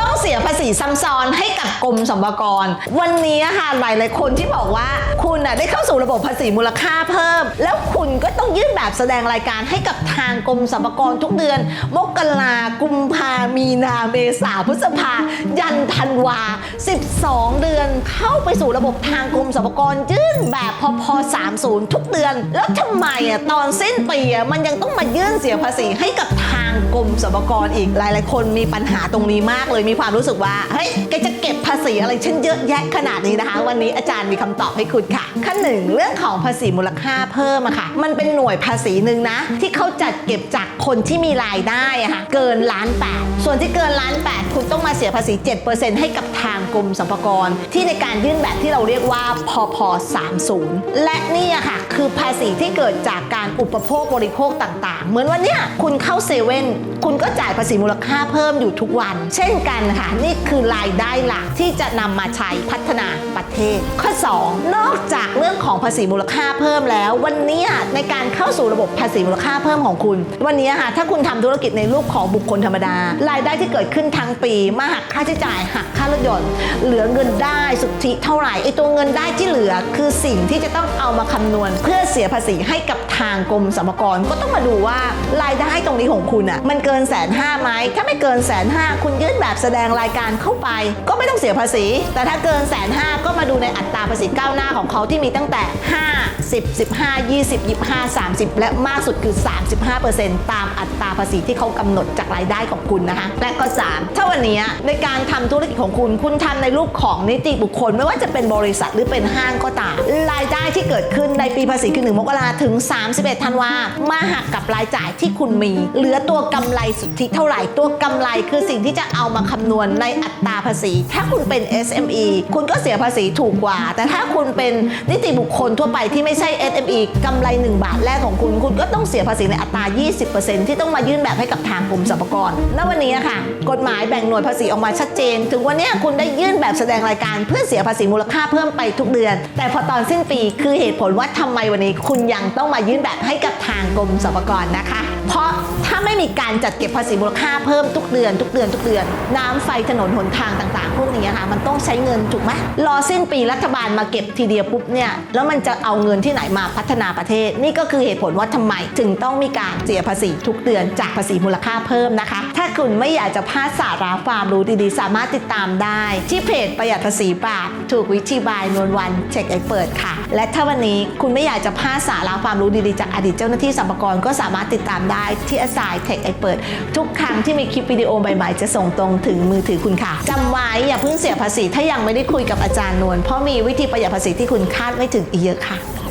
ต้องเสียภาษีซ้ำซ้อนให้กับกรมสรรพากร วันนี้ค่ะหลายหลายคนที่บอกว่าคุณน่ะได้เข้าสู่ระบบภาษีมูลค่าเพิ่ม แล้วคุณก็ต้องยื่นแบบแสดงรายการให้กับทางกรมสรรพากรทุกเดือน มกรากุมภามีนาเมษาพฤษภา ยันธันวา 12 เดือนเข้าไปสู่ระบบทางกรมสรรพากรยื่นแบบพพ30 ทุกเดือน แล้วทำไมอะตอนสิ้นปีอะมันยังต้องมายื่นเสียภาษีให้กับทางกรมสรรพากรอีกหลาย ๆ คนมีปัญหาตรงนี้มากเลยมีความรู้สึกว่าเฮ้ยแกจะเก็บภาษีอะไรฉันเยอะแยะขนาดนี้นะคะ วันนี้อาจารย์มีคำตอบให้คุณค่ะ ขั้นหนึ่งเรื่องของภาษีมูลค่าเพิ่มอะค่ะ มันเป็นหน่วยภาษีหนึ่งนะ ที่เขาจัดเก็บจากคนที่มีรายได้อะค่ะเกินล้านแปดส่วนที่เกินล้านแปดคุณต้องมาเสียภาษี 7%ให้กับทางกรมสรรพากรที่ในการยื่นแบบที่เราเรียกว่าพพ30 และนี่อะค่ะคือภาษีที่เกิดจากการอุปโภคบริโภคต่าง ๆ เหมือนวันเนี้ยคุณเข้าเซเว่นคุณก็จ่ายภาษีมูลค่าเพิ่มอยู่ทุกวัน เช่นกันค่ะนี่คือรายได้หลักที่จะนำมาใช้พัฒนาประเทศ ข้อ 2 นอกจากเรื่องของภาษีมูลค่าเพิ่มแล้ว วันนี้ในการเข้าสู่ระบบภาษีมูลค่าเพิ่มของคุณ วันนี้ค่ะถ้าคุณทำธุรกิจในรูปของบุคคลธรรมดา รายได้ที่เกิดขึ้นทั้งปี มาหักค่าใช้จ่ายหักค่ารถยนต์เหลือเงินได้สุทธิเท่าไหร่ไอตัวเงินได้ที่เหลือคือสิ่งที่จะต้องเอามาคำนวณ เพื่อเสียภาษีให้กับทางกรมสรรพากรก็ต้องมาดูว่ารายได้ตรงนี้ของคุณอะมันเกินแสนห้าไหมถ้าไม่เกินแสนห้าคุณยื่นแบบแสดงรายการเข้าไป ก็ไม่ต้องเสียภาษี แต่ถ้าเกินแสนห้าก็มาดูในอัตราภาษีก้าวหน้าของเขาที่มีตั้งแต่ 5 10 15 20 25 30 และมากสุดคือ 35%ตามอัตราภาษีที่เขากำหนดจากรายได้ของคุณนะคะ และก็ 3 ถ้าวันนี้ในการทำธุรกิจของคุณ คุณทำในรูปของนิติบุคคล ไม่ว่าจะเป็นบริษัทหรือเป็นห้างก็ตาม รายได้ที่เกิดขึ้นในปีภาษีคือ 1 มกราถึง 31 ธันวามาหักกับรายจ่ายที่คุณมี เหลือตัววกำไรสุทธิเท่าไหร่ ตัวกำไรคือสิ่งที่จะเอามาคำนวณในอัตราภาษี ถ้าคุณเป็น SME คุณก็เสียภาษีถูกกว่า แต่ถ้าคุณเป็นนิติบุคคลทั่วไปที่ไม่ใช่ SME กำไร 1 บาทแรกของคุณ คุณก็ต้องเสียภาษีในอัตรา 20%ที่ต้องมายื่นแบบให้กับทางกรมสรรพากรณวันนี้นะคะกฎหมายแบ่งหน่วยภาษีออกมาชัดเจน ถึงวันนี้คุณได้ยื่นแบบแสดงรายการเพื่อเสียภาษีมูลค่าเพิ่มไปทุกเดือน แต่พอตอนสิ้นปีคือเหตุผลว่าทำไมวันนี้ คุณยังต้องมายื่นแบบให้กับทางกรมสรรพากรนะคะ เพราะถ้าไม่มีการจัดเก็บภาษีมูลค่าเพิ่มทุกเดือน ทุกเดือนทุกเดือน น้ำไฟถนนหนทางต่างๆ พวกนี้ค่ะมันต้องใช้เงินถูกไหมรอสิ้นปีรัฐบาลมาเก็บทีเดียวปุ๊บเนี่ยแล้วมันจะเอาเงินที่ไหนมาพัฒนาประเทศ นี่ก็คือเหตุผลว่าทำไม ถึงต้องมีการเสียภาษีทุกเดือนจากภาษีมูลค่าเพิ่มนะคะาคุณไม่อยากจะพลาดสาระความรู้ดีๆ สามารถติดตามได้ ที่เพจประหยัดภาษีบาทถูกวิธีบายนวลวันเช็คไอเปิดค่ะ และถ้าวันนี้คุณไม่อยากจะพลาดสาระความรู้ดีๆ จากอดีตเจ้าหน้าที่สรรพากรก็สามารถติดตามได้ที่อสายเทคไอเปิดทุกครั้งที่มีคลิปวิดีโอใหม่ๆ จะส่งตรงถึงมือถือคุณค่ะจำไว้อย่าเพิ่งเสียภาษีถ้ายังไม่ได้คุยกับอาจารย์นวลเพราะมีวิธีประหยัดภาษีที่คุณคาดไม่ถึงอีกเยอะค่ะ